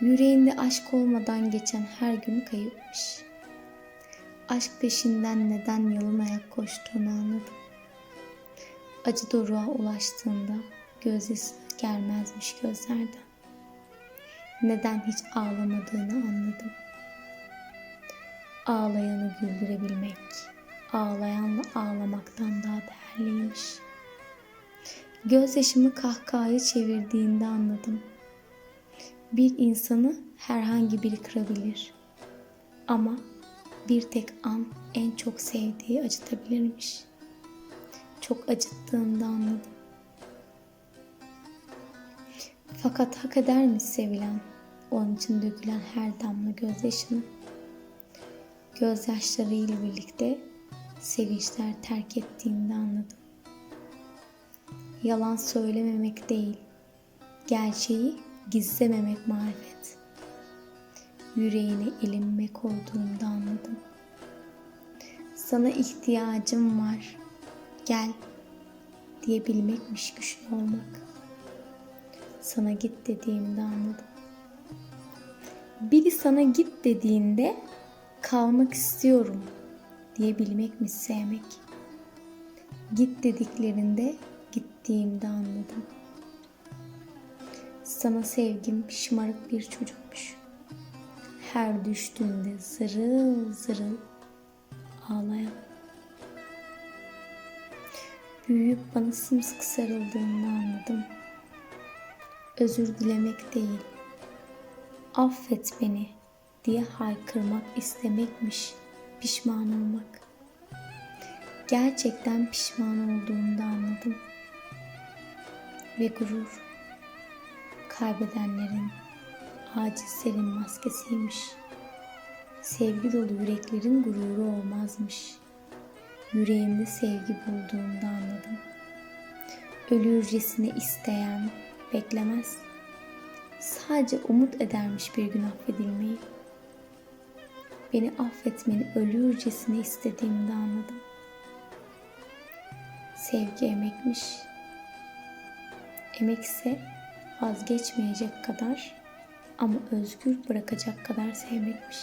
Yüreğinde aşk olmadan geçen her gün kayıpmış. Aşk peşinden neden yalın ayak koştuğunu anladım. Acı doruğa ulaştığında gözyaşı gelmezmiş gözlerden. Neden hiç ağlamadığını anladım. Ağlayanı güldürebilmek, ağlayanla ağlamaktan daha değerliymiş. Gözyaşımı kahkahaya çevirdiğinde anladım. Bir insanı herhangi biri kırabilir. Ama bir tek an en çok sevdiği acıtabilirmiş. Çok acıttığında anladım. Fakat hak eder mi sevilen, onun için dökülen her damla gözyaşını? Gözyaşlarıyla birlikte sevinçler terk ettiğinde anladım. Yalan söylememek değil, gerçeği gizlememek marifet. Yüreğine elinme koyduğunda anladım. Sana ihtiyacım var, gel diyebilmekmiş güçlü olmak. Sana git dediğimde anladım. Biri sana git dediğinde kalmak istiyorum diyebilmekmiş sevmek. Git dediklerinde gittiğimde anladım. Sana sevgim şımarık bir çocukmuş. Her düştüğünde zırıl zırıl ağlayan. Büyüyüp bana sımsıkı sarıldığında anladım. Özür dilemek değil, affet beni diye haykırmak istemekmiş pişman olmak. Gerçekten pişman olduğumda anladım. Ve gurur kaybedenlerin, acizlerin maskesiymiş. Sevgi dolu yüreklerin gururu olmazmış. Yüreğimde sevgi bulduğumda anladım. Ölürcesine isteyen beklemez. Sadece umut edermiş bir gün affedilmeyi. Beni affetmeni ölürcesine istediğimde anladım. Sevgi emekmiş. Emek ise vazgeçmeyecek kadar ama özgür bırakacak kadar sevmekmiş.